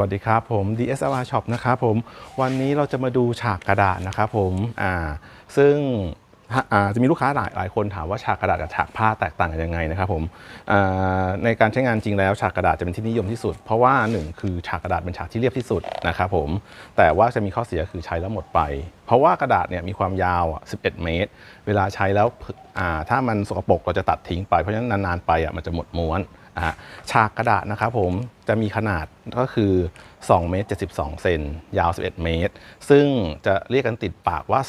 วัสดีครับผม DSLR Shop นะครับผมวันนี้เราจะมาดูฉากกระดาษนะครับผมอ่าซึ่งจะมีลูกค้าหลายหลายคนถามว่าฉากกระดาษกับฉากผ้าแตกต่างกันยังไงนะครับผมในการใช้งานจริงแล้วฉากกระดาษจะเป็นที่นิยมที่สุด เพราะว่าหนึ่งคือฉากกระดาษเป็นฉากที่เรียบที่สุดนะครับผมแต่ว่าจะมีข้อเสียคือใช้แล้วหมดไป เพราะว่ากระดาษเนี่ยมีความยาว 11 เมตร เวลาใช้แล้วถ้ามันสกปรกเราจะตัดทิ้งไปเพราะฉะนั้นนานๆไปมันจะหมดม้วน ฉากกระดาษนะครับผมจะมีขนาดก็คือ2เมตร72 เซนยาว 11 เมตร ซึ่งจะเรียกกันติดปากว่า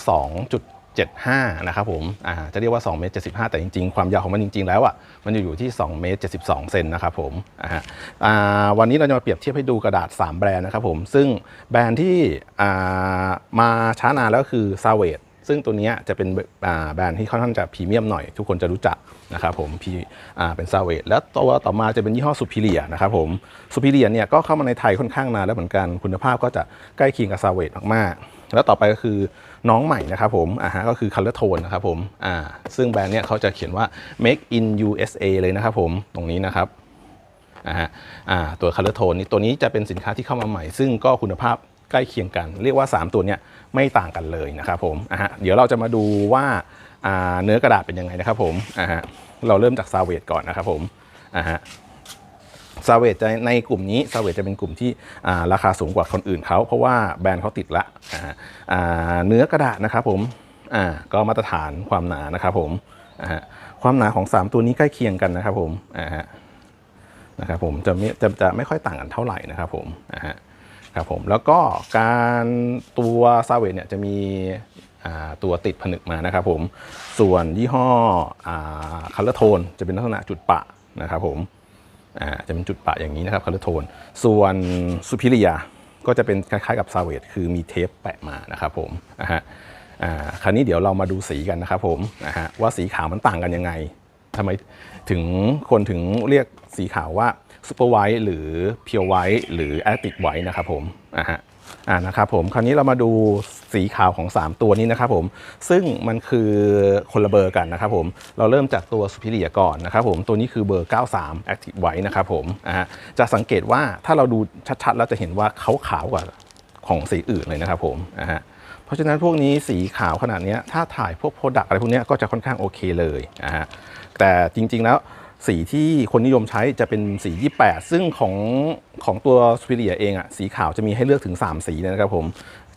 2.75 นะครับผมอ่าจะเรียกว่า2เมตร75 แต่จริงๆ ความยาวของมันจริง ๆ แล้วอะมันอยู่ที่2เมตร72 เซนนะครับผมอ่าวันนี้เราจะมาเปรียบเทียบให้ดูกระดาษ 3 แบรนด์นะครับผมซึ่งแบรนด์ที่อ่ามาช้านานแล้วคือ s a v a g e ซึ่งตัวนี้จะเป็นแบรนด์ที่ค่อนข้างจะพรีเมียมหน่อย ทุกคนจะรู้จักนะครับผมพี่เป็นซาเวตแล้วตัวต่อมาจะเป็นยี่ห้อซูพิเลียนะครับผมซูพิเลียเนี่ยก็เข้ามาในไทยค่อนข้างนานแล้วเหมือนกันคุณภาพก็จะใกล้เคียงกับซาเวตมากๆ แล้วต่อไปก็คือน้องใหม่นะครับผมอ่าฮะก็คือ Color Tone นะครับผมอ่าซึ่งแบรนด์เนี่ยเขาจะเขียนว่า make in USA เลยนะครับผมตรงนี้นะครับนะฮะอ่าตัว Color Tone นี่ตัวนี้จะเป็นสินค้าที่เข้ามาใหม่ ซึ่งก็คุณภาพ ใกล้เคียงกัน เรียกว่า 3 ตัวเนี้ยไม่ต่างกันเลยนะครับผมอะฮะเดี๋ยวเราจะมาดูว่าอ่าเนื้อกระดาษเป็นยังไงนะครับผมอะฮะเราเริ่มจากซาเวตก่อนนะครับผมอะฮะซาเวตจะในกลุ่มนี้ซาเวตจะเป็นกลุ่มที่อ่าราคาสูงกว่าคนอื่นเขาเพราะว่าแบรนด์เขาติดละอ่าเนื้อกระดาษนะครับผมอ่าก็มาตรฐานความหนานะครับผมอ่าฮะความหนาของ 3 ตัวนี้ใกล้เคียงกันนะครับผมอ่าฮะนะครับผมจะไม่จะจะไม่ค่อยต่างกันเท่าไหร่นะครับผมนะฮะ ครับผมแล้วก็การตัวซาเวตเนี่ยจะมีตัวติดผนึกมานะครับผมส่วนยี่ห้อคัลเลอร์โทนจะเป็นลักษณะจุดปะนะครับผมจะเป็นจุดปะอย่างนี้นะครับคัลเลอร์โทนส่วนซูพิเรียก็จะเป็นคล้ายๆกับซาเวตคือมีเทปแปะมานะครับผมนะฮะคราวนี้เดี๋ยวเรามาดูสีกันนะครับผมนะฮะว่าสีขาวมันต่างกันยังไง ทำไมถึงคนถึงเรียกสีขาวว่าซูเปอร์ไวท์หรือเพียวไวท์หรือแอตติกไวท์นะครับผมอ่าฮะอ่านะครับผมคราวนี้เรามาดูสีขาวของ 3 ตัวนี้นะครับผมซึ่งมันคือคนละเบอร์กันนะครับผมเราเริ่มจากตัวสุพิเรียก่อนนะครับผมตัวนี้คือเบอร์ 93 Active White นะครับผมอ่าฮะจะสังเกตว่าถ้าเราดูชัดๆ แล้วจะเห็นว่าเขาขาวกว่าของสีอื่นเลยนะครับผมอ่าฮะเพราะฉะนั้นพวกนี้สีขาวขนาดนี้ถ้าถ่ายพวกโปรดักอะไรพวกนี้ก็จะค่อนข้างโอเคเลยนะฮะ แต่จริงๆแล้วสีที่คนนิยมใช้จะเป็นสี 28 ซึ่งของของตัวสวิเลียเองอะสีขาวจะมีให้เลือกถึง 3 สีนะครับผม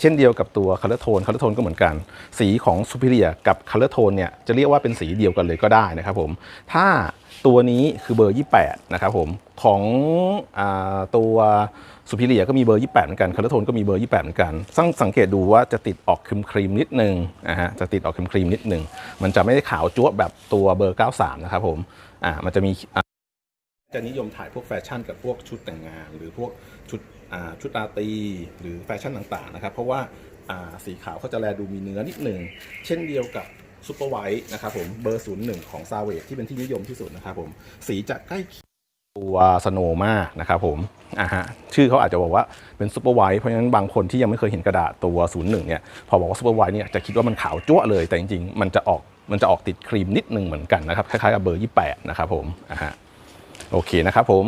เช่นเดียวกับตัว Color Tone Color Tone ก็เหมือนกัน สีของสุพิเรียกับคาลเลอร์โทนเนี่ยจะเรียกว่าเป็นสีเดียวกันเลยก็ได้นะครับผม ถ้าตัวนี้คือเบอร์ 28 นะครับผม ของอตัวสุพิเรียก็มีเบอร์ 28 เหมือนกันคาร์โทนก็มีเบอร์ 28 เหมือนกันสังสังเกตดูว่าจะติดออกครีมครีมนิดนึงนะฮะจะติดออกครีมครีมนิดนึง มันจะไม่ได้ขาวจั๊วแบบตัวเบอร์ 93 นะครับผมอ่ามันจะมีจะนิยมถ่ายพวกแฟชั่นกับพวกชุดแต่งงาน หรือพวกชุดอ่าชุดราตรีหรือแฟชั่นต่างๆนะครับเพราะว่าอ่าสีขาวเขาจะแลดูมีเนื้อนิดนึงเช่นเดียวกับซูเปอร์ไวท์นะครับผมเบอร์ 01 ของซาเวทที่เป็นที่นิยมที่สุดนะครับผมสีจะใกล้ ตัวสโนมานะครับผมอ่าฮะชื่อเขาอาจจะบอกว่าเป็นซูเปอร์ไวท์เพราะฉะนั้นบางคนที่ยังไม่เคยเห็นกระดาษตัว 01 เนี่ย พอบอกว่าซูเปอร์ไวท์เนี่ยจะคิดว่ามันขาวจั๊วเลยแต่จริงๆ มันจะออกมันจะออกติดครีมนิดนึงเหมือนกันนะครับ คล้ายๆกับเบอร์ 28 นะครับผมอ่าฮะโอเคนะครับผม